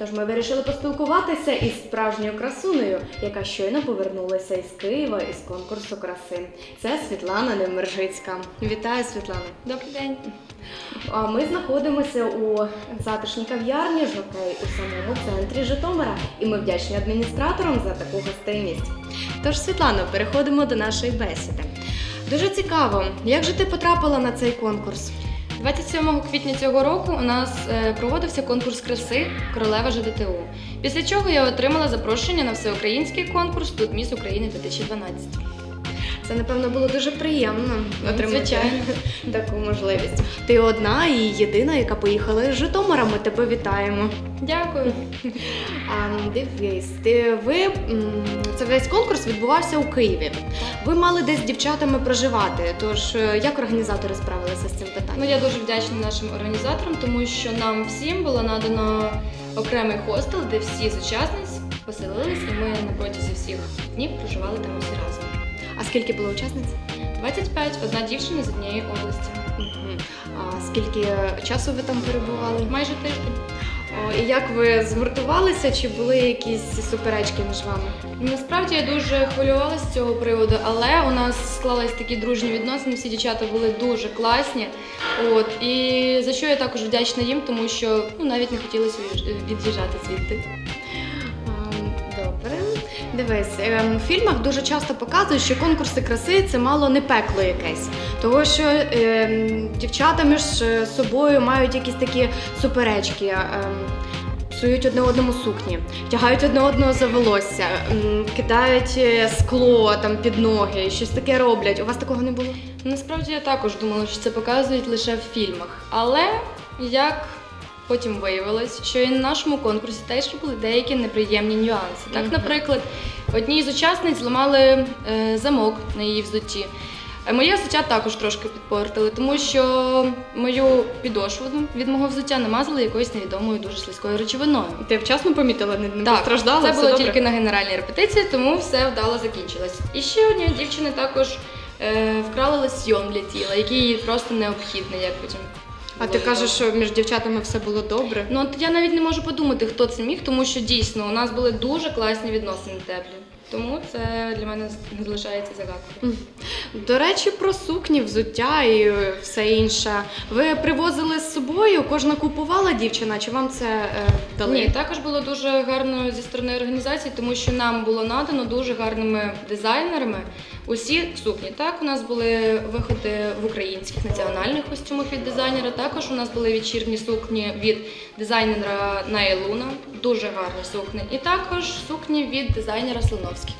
Тож ми вирішили поспілкуватися із справжньою красунею, яка щойно повернулася із Києва із конкурсу краси. Це Світлана Немержицька. Вітаю, Світлана. Добрий день. Ми знаходимося у затишній кав'ярні Жокей у самому центрі Житомира, і ми вдячні адміністраторам за таку гостинність. Тож, Світлано, переходимо до нашої бесіди. Дуже цікаво, як же ти потрапила на цей конкурс? 27 квітня цього року у нас е, проводився конкурс краси Королева ЖДТУ. Після чого я отримала запрошення на всеукраїнський конкурс Тут Міс України 2012. Це напевно було дуже приємно отримати звичайно. таку можливість. Ти одна і єдина, яка поїхала з Житомира. Ми тебе вітаємо. Дякую. А, дивись, ти ви це весь конкурс відбувався у Києві. Ви мали десь з дівчатами проживати. Тож е, як організатори справилися з цим питанням? Ну я дуже вдячна нашим організаторам, тому що нам всім було надано окремий хостел, де всі з учасниць поселились, і ми на протязі всіх днів проживали там усі разом. А скільки було учасниць? 25 одна дівчина з однієї області. А скільки часу ви там перебували? Майже тиждень. О, і як ви згуртувалися? Чи були якісь суперечки між вами? Насправді я дуже хвилювалася з цього приводу, але у нас склались такі дружні відносини. Всі дівчата були дуже класні. От і за що я також вдячна їм, тому що ну навіть не хотілося від'їжджати звідти. Дивись, ем, у фільмах дуже часто показують, що конкурси краси це мало не пекло якесь. Того, що ем, дівчата між е, собою мають якісь такі суперечки. ем, Псують одне одному сукні, тягають одне одного за волосся, кидають е, скло там під ноги, щось таке роблять. У вас такого не було? Насправді я також думала, що це показують лише в фільмах. Але як потім виявилось, що і на нашому конкурсі теж були деякі неприємні нюанси. Так, наприклад, одній з учасниць зламали е, замок на її взутті. Е, Моє взуття також трошки підпортили, тому що мою підошву від мого взуття намазали якоюсь невідомою дуже слизькою речовиною. Ти вчасно помітила, не, не Так, постраждала? Це Все було добре? тільки на генеральній репетиції, тому все вдало закінчилось. І ще однієї дівчини також е, вкрали лосьйон для тіла, який їй просто необхідний, як потім. А ти кажеш, що між дівчатами все було добре? Ну от я навіть не можу подумати, хто це міг, тому що дійсно у нас були дуже класні відносини теплі. Тому це для мене залишається загадкою. До речі, про сукні, взуття і все інше. Ви привозили з собою, кожна купувала дівчина, чи вам це е, дали? Ні, також було дуже гарно зі сторони організації, тому що нам було надано дуже гарними дизайнерами усі сукні. Так, у нас були виходи в українських національних костюмах від дизайнера. Також у нас були вечірні сукні від дизайнера Найлуна, дуже гарні сукні. І також сукні від дизайнера Слоновський.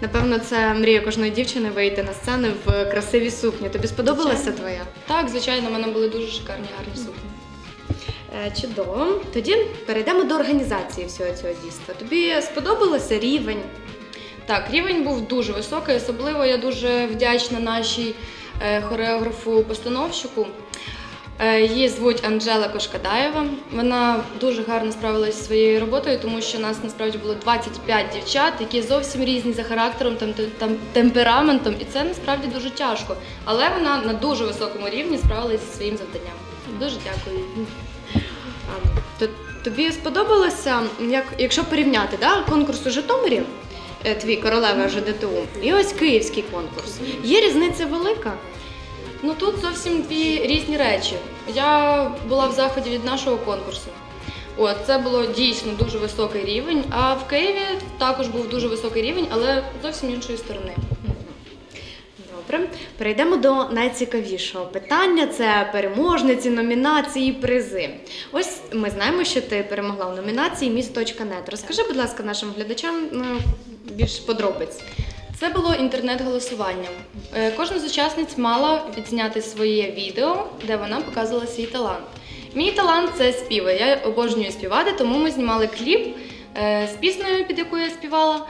Напевно, це мрія кожної дівчини вийти на сцену в красивій сукні. Тобі сподобалася Звичайно. твоя? Так, звичайно, в мене були дуже шикарні гарні сукні. Е, Чудово. Тоді перейдемо до організації всього цього дійства. Тобі сподобався рівень? Так, рівень був дуже високий. Особливо я дуже вдячна нашій е, хореографу-постановщику. Е, Її звуть Анжела Кошкадаєва. Вона дуже гарно справилася зі своєю роботою, тому що нас насправді було 25 дівчат, які зовсім різні за характером, там, там темпераментом, і це насправді дуже тяжко. Але вона на дуже високому рівні справилася зі своїм завданням. Дуже дякую. тобі сподобалося, як, якщо порівняти да, конкурс у Житомирі, твій королева ЖДТУ, і ось київський конкурс. Є різниця велика? Ну тут зовсім дві різні речі. Я була в заході від нашого конкурсу. От це було дійсно дуже високий рівень. А в Києві також був дуже високий рівень, але зовсім іншої сторони. Добре, перейдемо до найцікавішого питання: це переможниці, номінації, призи. Ось ми знаємо, що ти перемогла в номінації Міст.нет. Розкажи, будь ласка, нашим глядачам ну, більш подробиць. Це було інтернет-голосування. Е, Кожна з учасниць мала відзняти своє відео, де вона показувала свій талант. Мій талант це співи. Я обожнюю співати, тому ми знімали кліп е, з піснею, під яку я співала.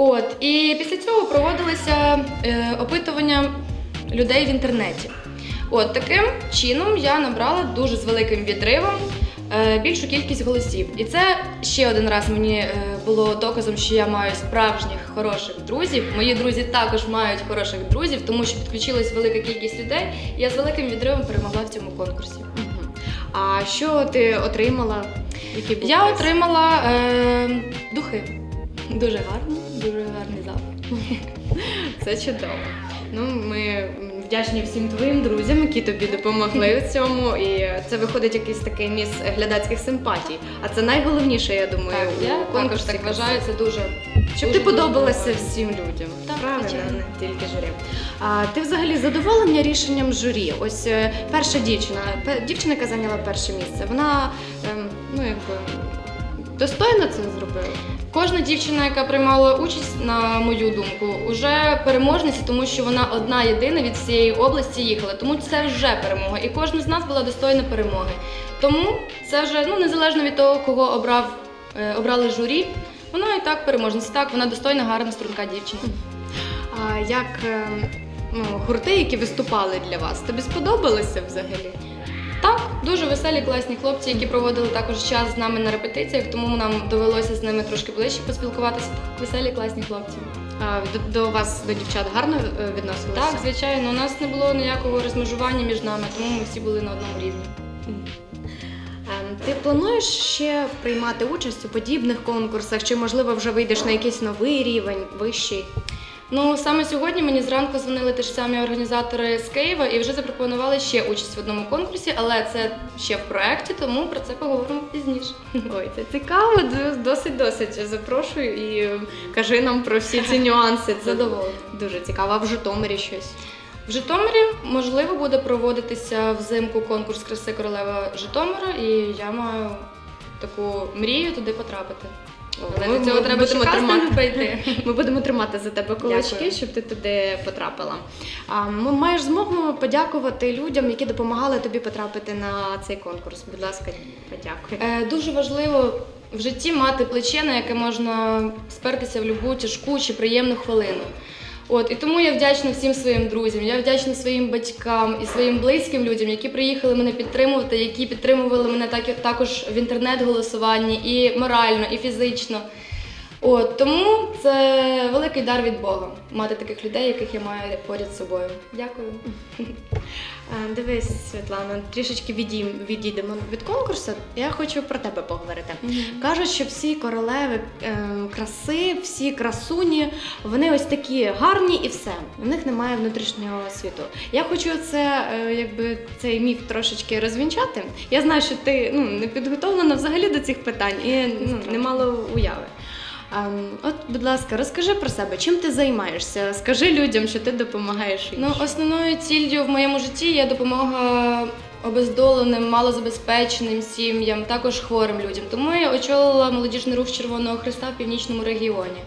От і після цього проводилися е, опитування людей в інтернеті. От таким чином я набрала дуже з великим відривом е, більшу кількість голосів. І це ще один раз мені е, було доказом, що я маю справжніх хороших друзів. Мої друзі також мають хороших друзів, тому що підключилась велика кількість людей. І я з великим відривом перемогла в цьому конкурсі. А що ти отримала? Був Я отримала е, духи. Дуже гарно, дуже гарний запах. Це чудово. Ну, ми вдячні всім твоїм друзям, які тобі допомогли в цьому. І це виходить якийсь такий міс глядацьких симпатій. А це найголовніше, я думаю, Так, у я також конкурсі так вважаю, це дуже Щоб дуже, ти подобалася дуже всім людям. Так, Правильно, звичайно. не тільки журі. А ти взагалі задоволення рішенням журі? Ось е, перша дівчина, дівчина, яка зайняла перше місце, вона ем, ну якби достойно це зробила. Кожна дівчина, яка приймала участь, на мою думку, вже переможниця, тому що вона одна єдина від всієї області їхала. Тому це вже перемога. І кожна з нас була достойна перемоги. Тому це вже ну незалежно від того, кого обрав е, обрали журі. Вона і так переможниця. Так, вона достойна, гарна, струнка дівчина. А як ем, ну, гурти, які виступали для вас, тобі сподобалися взагалі? Так, дуже веселі, класні хлопці, які проводили також час з нами на репетиціях, тому нам довелося з ними трошки ближче поспілкуватися. Так, веселі, класні хлопці. А, до, до вас, до дівчат, гарно е, відносилися? Так, звичайно, у нас не було ніякого розмежування між нами, тому ми всі були на одному рівні. Ем, Ти плануєш ще приймати участь у подібних конкурсах, чи можливо вже вийдеш на якийсь новий рівень, вищий? Ну саме сьогодні мені зранку дзвонили ті ж самі організатори з Києва і вже запропонували ще участь в одному конкурсі, але це ще в проєкті, тому про це поговоримо пізніше. Ой, це цікаво, досить досить. Запрошую і е, кажи нам про всі ці нюанси. Це Задоволена. дуже цікаво. А в Житомирі щось. В Житомирі можливо буде проводитися взимку конкурс краси королева Житомира, і я маю таку мрію туди потрапити. Але Ми- до цього треба будемо тримати. Ми будемо тримати за тебе кулачки, Дякую. щоб ти туди потрапила. Ми маєш змогу подякувати людям, які допомагали тобі потрапити на цей конкурс. Будь ласка, подякуй. Е, Дуже важливо в житті мати плече, на яке можна спертися в будь-яку тяжку чи приємну хвилину. От і тому я вдячна всім своїм друзям. Я вдячна своїм батькам і своїм близьким людям, які приїхали мене підтримувати, які підтримували мене так також в інтернет-голосуванні і морально, і фізично. От тому це великий дар від Бога мати таких людей, яких я маю поряд з собою. Дякую. Дивись, Світлана, трішечки відійдемо від конкурсу. Я хочу про тебе поговорити. Кажуть, що всі королеви ем, краси, всі красуні, вони ось такі гарні і все. У них немає внутрішнього світу. Я хочу це, е, якби цей міф трошечки розвінчати. Я знаю, що ти ну, не підготовлена взагалі до цих питань і ну, немало уяви. От, будь ласка, розкажи про себе, чим ти займаєшся? Скажи людям, що ти допомагаєш іншим. Ну, основною ціллю в моєму житті є допомога обездоленим, малозабезпеченим сім'ям, також хворим людям. Тому я очолила молодіжний рух Червоного Христа в північному регіоні.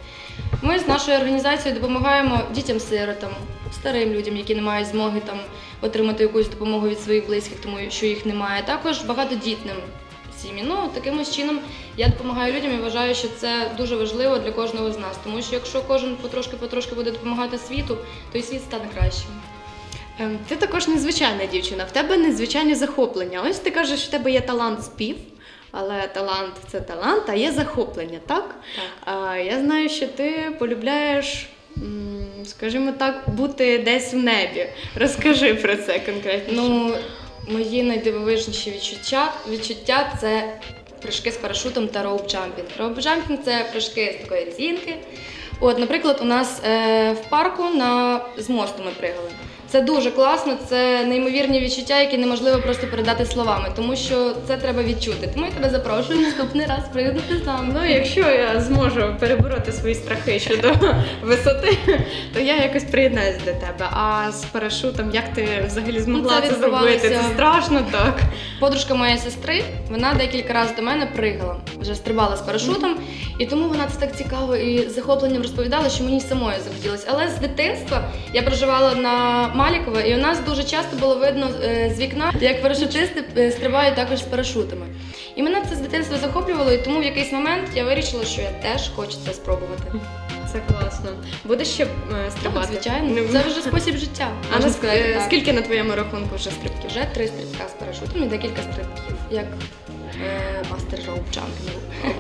Ми з нашою організацією допомагаємо дітям-сиротам, старим людям, які не мають змоги там отримати якусь допомогу від своїх близьких, тому що їх немає. Також багатодітним сім'ям. Ну таким чином я допомагаю людям і вважаю, що це дуже важливо для кожного з нас. Тому що якщо кожен потрошки-потрошки буде допомагати світу, то і світ стане кращим. Ем, Ти також незвичайна дівчина, в тебе незвичайні захоплення. Ось ти кажеш, що в тебе є талант спів, але талант це талант, а є захоплення, так? Так. Я знаю, що ти полюбляєш, скажімо так, бути десь в небі. Розкажи про це конкретно. Ну, мої найдивовижніші відчуття, відчуття це прыжки з парашутом та роуп-джампінг. Роуп-джампінг – це прыжки з такої цінки. От, наприклад, у нас е, в парку на, з мосту ми пригали. Це дуже класно, це неймовірні відчуття, які неможливо просто передати словами, тому що це треба відчути. Тому я тебе запрошую наступний раз пригнути з нами. Ну, якщо я зможу перебороти свої страхи щодо висоти, то я якось приєднаюсь до тебе. А з парашутом, як ти взагалі змогла Ну, це це, зробити? Це страшно так. Подружка моєї сестри, вона декілька разів до мене пригала, вже стрибала з парашутом, і тому вона це так цікаво і захопленням розповідала, що мені самою захотілося. Але з дитинства я проживала на Малікова, і у нас дуже часто було видно е, з вікна, як парашутисти е, стрибають також з парашутами. І мене це з дитинства захоплювало, і тому в якийсь момент я вирішила, що я теж хочу це спробувати. Це класно. Будеш ще е, стрибати? Так, звичайно. Ну, Це вже спосіб життя. А на сказати, так. скільки на твоєму рахунку вже стрибків? Вже три стрибка з парашутом і декілька стрибків, як мастер роуп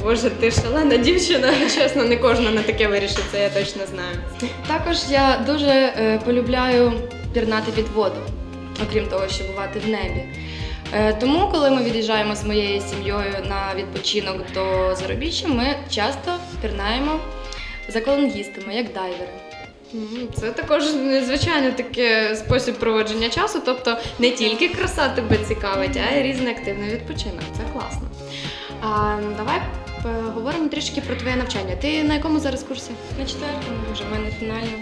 Боже, ти шалена дівчина. Чесно, не кожна на таке вирішиться, я точно знаю. Також я дуже полюбляю пірнати під воду, окрім того, що бувати в небі. Е, тому, коли ми від'їжджаємо з моєю сім'єю на відпочинок до зарубіжжя, ми часто пірнаємо за аквалангістами, як дайвери. Це також незвичайно такий спосіб проводження часу, тобто не тільки краса тебе цікавить, а й різний активний відпочинок. Це класно. А, давай поговоримо трішки про твоє навчання. Ти на якому зараз курсі? На четвертому вже в мене фінально.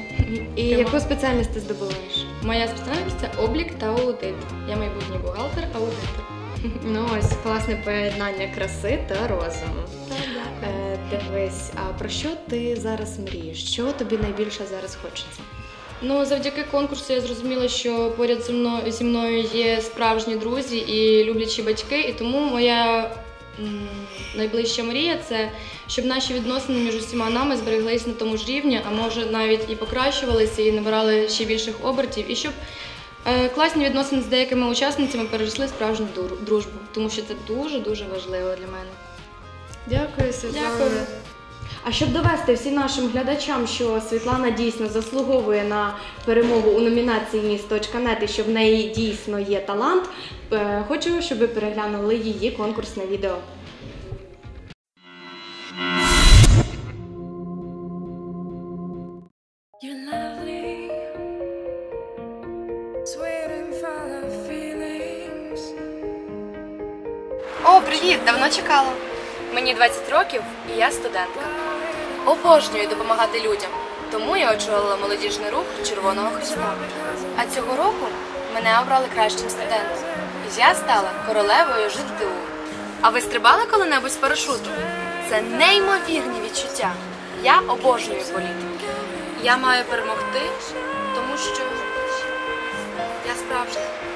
І Прямо. яку спеціальність ти здобуваєш? Моя спеціальність це облік та аудит. Я майбутній бухгалтер, аудитор. Ну ось класне поєднання краси та розуму. Е, дивись, а про що ти зараз мрієш? Що тобі найбільше зараз хочеться? Ну, завдяки конкурсу я зрозуміла, що поряд зі мною, зі мною є справжні друзі і люблячі батьки, і тому моя найближча мрія це щоб наші відносини між усіма нами збереглись на тому ж рівні, а може навіть і покращувалися, і набирали ще більших обертів, і щоб е, класні відносини з деякими учасницями переросли справжню дружбу, тому що це дуже дуже важливо для мене. Дякую, Світлана. Дякую. А щоб довести всім нашим глядачам, що Світлана дійсно заслуговує на перемогу у номінації Міст.нет і що в неї дійсно є талант, е, хочу, щоб ви переглянули її конкурсне відео. О, привіт! Давно чекала. Мені 20 років і я студентка. Обожнюю допомагати людям, тому я очолила молодіжний рух Червоного Христа. А цього року мене обрали кращим студентом. Я стала королевою ЖТУ. А ви стрибали коли-небудь з парашуту? Це неймовірні відчуття. Я обожнюю політику. Я маю перемогти, тому що я справжня.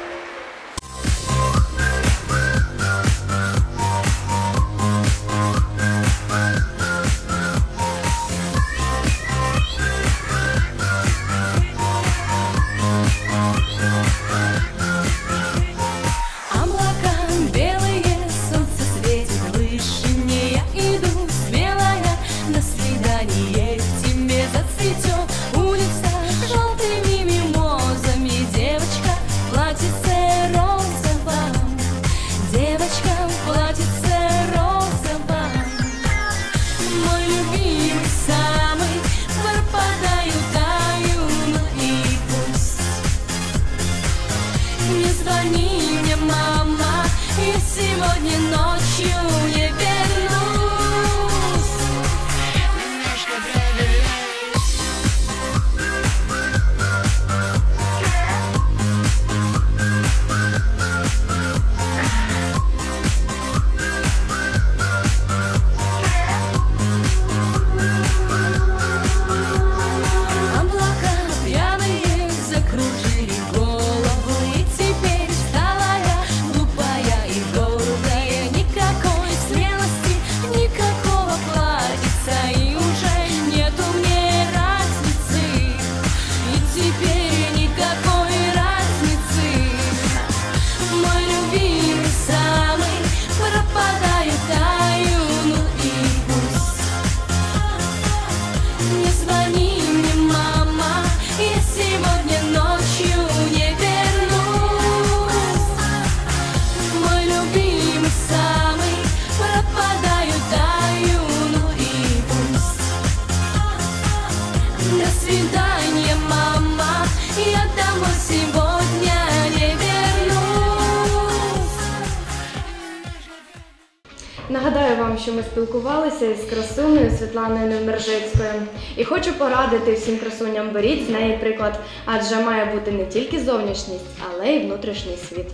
Нагадаю вам, що ми спілкувалися із красунею Світланою Невмержицькою. І хочу порадити всім красуням беріть з неї приклад, адже має бути не тільки зовнішність, але й внутрішній світ.